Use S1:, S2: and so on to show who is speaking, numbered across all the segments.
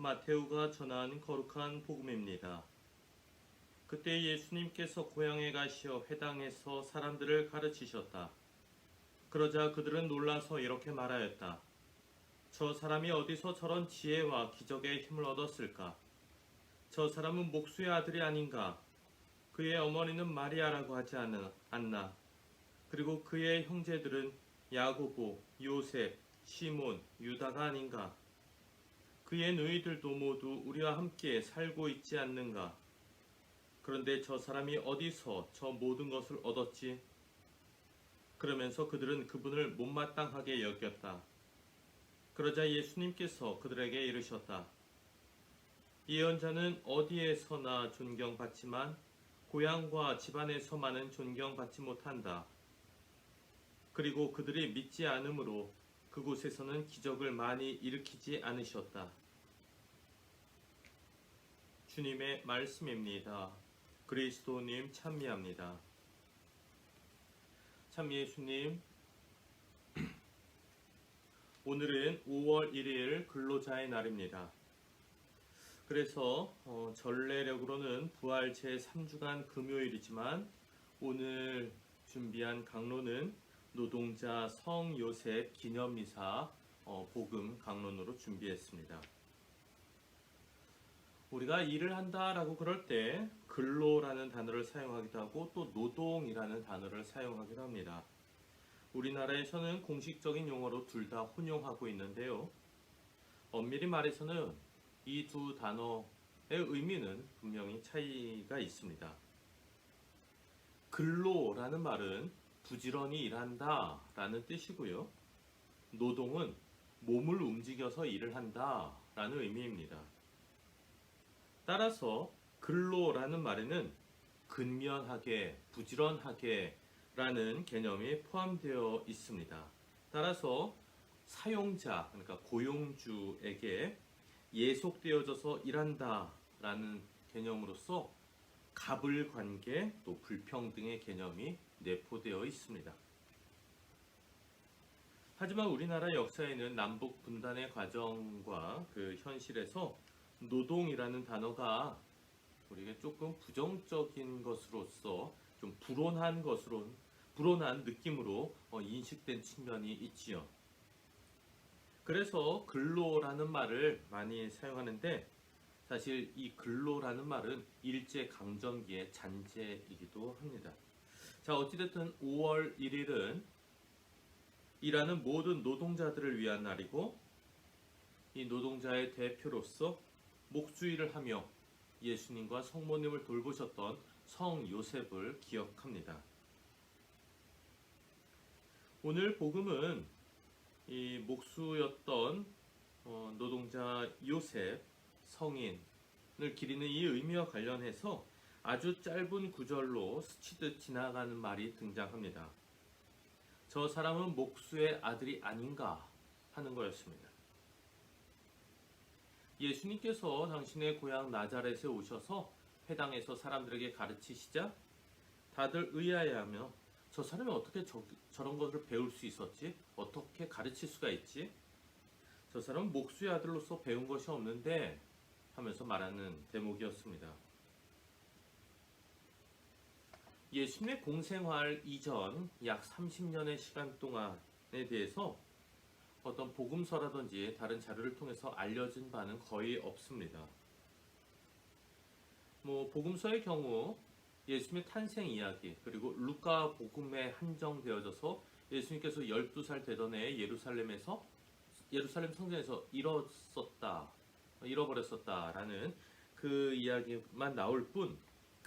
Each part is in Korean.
S1: 마테오가 전한 거룩한 복음입니다. 그때 예수님께서 고향에 가시어 회당에서 사람들을 가르치셨다. 그러자 그들은 놀라서 이렇게 말하였다. 저 사람이 어디서 저런 지혜와 기적의 힘을 얻었을까? 저 사람은 목수의 아들이 아닌가? 그의 어머니는 마리아라고 하지 않- 않나? 그리고 그의 형제들은 야고보, 요셉, 시몬, 유다가 아닌가? 그의 누이들도 모두 우리와 함께 살고 있지 않는가? 그런데 저 사람이 어디서 저 모든 것을 얻었지? 그러면서 그들은 그분을 못마땅하게 여겼다. 그러자 예수님께서 그들에게 이르셨다. 예언자는 어디에서나 존경받지만 고향과 집안에서만은 존경받지 못한다. 그리고 그들이 믿지 않으므로 그곳에서는 기적을 많이 일으키지 않으셨다. 주님의 말씀입니다. 그리스도님 찬미합니다. 참 예수님, 오늘은 5월 1일 근로자의 날입니다. 그래서 어, 전례력으로는 부활 제 3주간 금요일이지만 오늘 준비한 강론은 노동자 성 요셉 기념미사 어, 복음 강론으로 준비했습니다. 우리가 일을 한다라고 그럴 때 근로라는 단어를 사용하기도 하고 또 노동이라는 단어를 사용하기도 합니다. 우리나라에서는 공식적인 용어로 둘 다 혼용하고 있는데요. 엄밀히 말해서는 이 두 단어의 의미는 분명히 차이가 있습니다. 근로라는 말은 부지런히 일한다 라는 뜻이고요. 노동은 몸을 움직여서 일을 한다 라는 의미입니다. 따라서 근로라는 말에는 근면하게, 부지런하게 라는 개념이 포함되어 있습니다. 따라서 사용자, 그러니까 고용주에게 예속되어져서 일한다 라는 개념으로서 갑을 관계 또 불평등의 개념이 내포되어 있습니다. 하지만 우리나라 역사에는 남북 분단의 과정과 그 현실에서 노동이라는 단어가 우리에게 조금 부정적인 것으로서 좀 불온한 것으로 불온한 느낌으로 어, 인식된 측면이 있지요. 그래서 근로라는 말을 많이 사용하는데 사실 이 근로라는 말은 일제 강점기의 잔재이기도 합니다. 자 어찌됐든 5월 1일은 일하는 모든 노동자들을 위한 날이고 이 노동자의 대표로서 목수일을 하며 예수님과 성모님을 돌보셨던 성 요셉을 기억합니다. 오늘 복음은 이 목수였던 어, 노동자 요셉 성인을 기리는 이 의미와 관련해서 아주 짧은 구절로 스치듯 지나가는 말이 등장합니다. 저 사람은 목수의 아들이 아닌가 하는 거였습니다. 예수님께서 당신의 고향 나자렛에 오셔서 회당에서 사람들에게 가르치시자 다들 의아해하며 저 사람이 어떻게 저, 저런 것을 배울 수 있었지? 어떻게 가르칠 수가 있지? 저 사람은 목수의 아들로서 배운 것이 없는데 하면서 말하는 대목이었습니다. 예수님의 공생활 이전 약 30년의 시간 동안에 대해서 어떤 복음서라든지 다른 자료를 통해서 알려진 바는 거의 없습니다. 뭐 복음서의 경우 예수님의 탄생 이야기 그리고 루카 복음에 한정되어져서 예수님께서 12살 되던 해에 예루살렘에서 예루살렘 성전에서 잃었었다 잃어버렸었다라는 그 이야기만 나올 뿐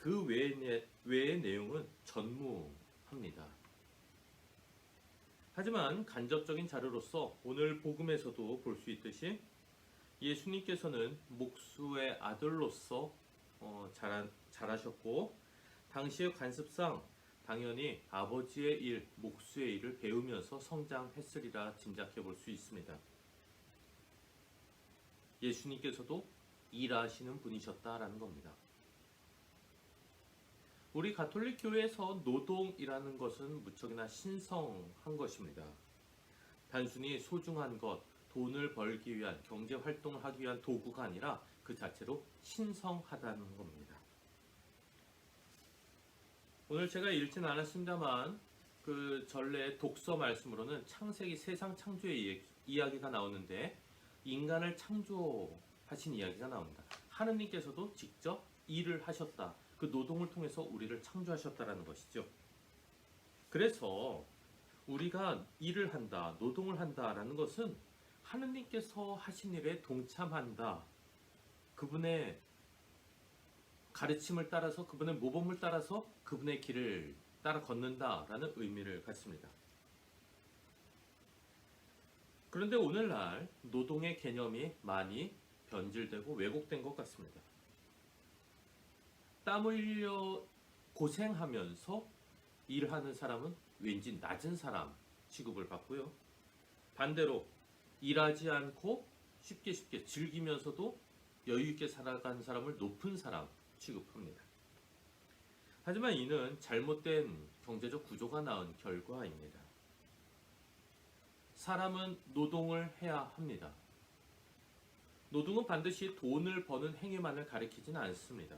S1: 그 외의, 외의 내용은 전무합니다. 하지만 간접적인 자료로서 오늘 복음에서도 볼 수 있듯이 예수님께서는 목수의 아들로서 어, 자라, 자라셨고 당시의 관습상 당연히 아버지의 일, 목수의 일을 배우면서 성장했으리라 짐작해 볼 수 있습니다. 예수님께서도 일하시는 분이셨다라는 겁니다. 우리 가톨릭 교회에서 노동이라는 것은 무척이나 신성한 것입니다. 단순히 소중한 것 돈을 벌기 위한 경제 활동을 하기 위한 도구가 아니라 그 자체로 신성하다는 겁니다. 오늘 제가 읽진 않았습니다만 그 전래 독서 말씀으로는 창세기 세상 창조의 이야기- 이야기가 나오는데 인간을 창조하신 이야기가 나옵니다. 하느님께서도 직접 일을 하셨다. 그 노동을 통해서 우리를 창조하셨다라는 것이죠. 그래서 우리가 일을 한다, 노동을 한다라는 것은 하느님께서 하신 일에 동참한다. 그분의 가르침을 따라서 그분의 모범을 따라서 그분의 길을 따라 걷는다라는 의미를 갖습니다. 그런데 오늘날 노동의 개념이 많이 변질되고 왜곡된 것 같습니다. 땀 흘려 고생하면서 일하는 사람은 왠지 낮은 사람 취급을 받고요. 반대로 일하지 않고 쉽게 쉽게 즐기면서도 여유 있게 살아가는 사람을 높은 사람 취급합니다. 하지만 이는 잘못된 경제적 구조가 낳은 결과입니다. 사람은 노동을 해야 합니다. 노동은 반드시 돈을 버는 행위만을 가리키지는 않습니다.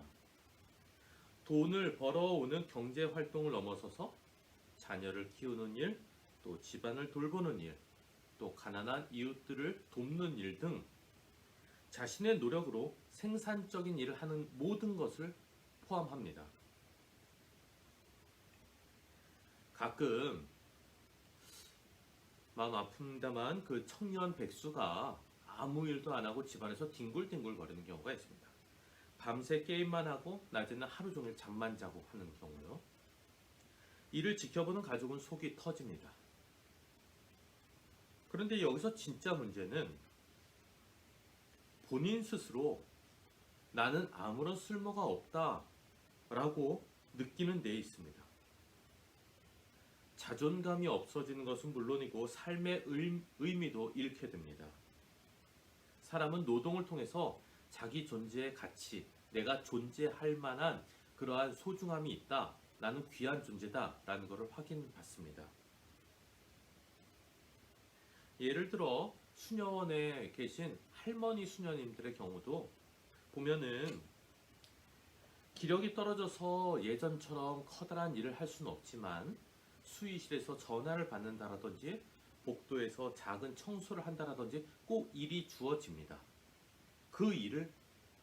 S1: 돈을 벌어오는 경제 활동을 넘어서서 자녀를 키우는 일, 또 집안을 돌보는 일, 또 가난한 이웃들을 돕는 일 등 자신의 노력으로 생산적인 일을 하는 모든 것을 포함합니다. 가끔 마음 아픕니다만 그 청년 백수가 아무 일도 안 하고 집안에서 뒹굴뒹굴 거리는 경우가 있습니다. 밤새 게임만 하고 낮에는 하루 종일 잠만 자고 하는 경우요. 이를 지켜보는 가족은 속이 터집니다. 그런데 여기서 진짜 문제는 본인 스스로 나는 아무런 쓸모가 없다 라고 느끼는 데 있습니다. 자존감이 없어지는 것은 물론이고 삶의 의- 의미도 잃게 됩니다. 사람은 노동을 통해서 자기 존재의 가치, 내가 존재할 만한 그러한 소중함이 있다. 나는 귀한 존재다. 라는 것을 확인받습니다. 예를 들어 수녀원에 계신 할머니 수녀님들의 경우도 보면은 기력이 떨어져서 예전처럼 커다란 일을 할 수는 없지만 수의실에서 전화를 받는다라든지 복도에서 작은 청소를 한다라든지 꼭 일이 주어집니다. 그 일을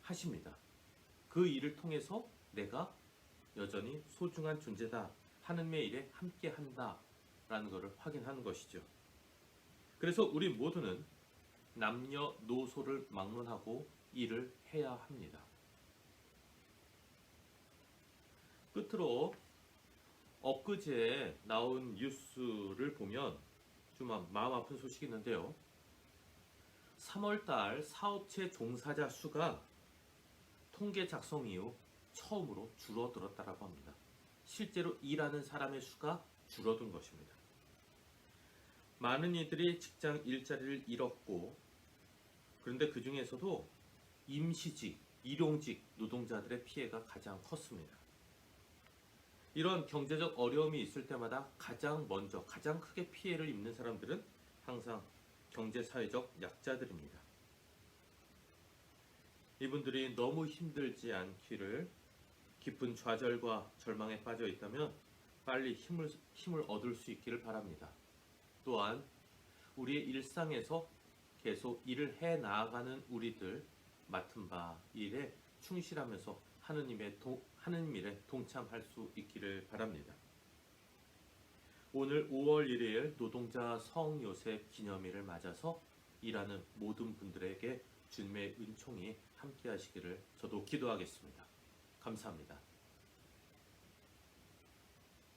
S1: 하십니다. 그 일을 통해서 내가 여전히 소중한 존재다. 하느님의 일에 함께 한다 라는 것을 확인하는 것이죠. 그래서 우리 모두는 남녀 노소를 막론하고 일을 해야 합니다. 끝으로 엊그제 나온 뉴스를 보면 좀 마음 아픈 소식이 있는데요. 3월달 사업체 종사자 수가 통계 작성 이후 처음으로 줄어들었다라고 합니다. 실제로 일하는 사람의 수가 줄어든 것입니다. 많은 이들이 직장 일자리를 잃었고 그런데 그 중에서도 임시직, 일용직 노동자들의 피해가 가장 컸습니다. 이런 경제적 어려움이 있을 때마다 가장 먼저 가장 크게 피해를 입는 사람들은 항상 경제 사회적 약자들입니다. 이분들이 너무 힘들지 않기를 깊은 좌절과 절망에 빠져 있다면 빨리 힘을 힘을 얻을 수 있기를 바랍니다. 또한 우리의 일상에서 계속 일을 해 나아가는 우리들 맡은 바 일에 충실하면서 하느님의 동, 하느님 일에 동참할 수 있기를 바랍니다. 오늘 5월 1일 노동자 성요셉 기념일을 맞아서 일하는 모든 분들에게 주님의 은총이 함께 하시기를 저도 기도하겠습니다. 감사합니다.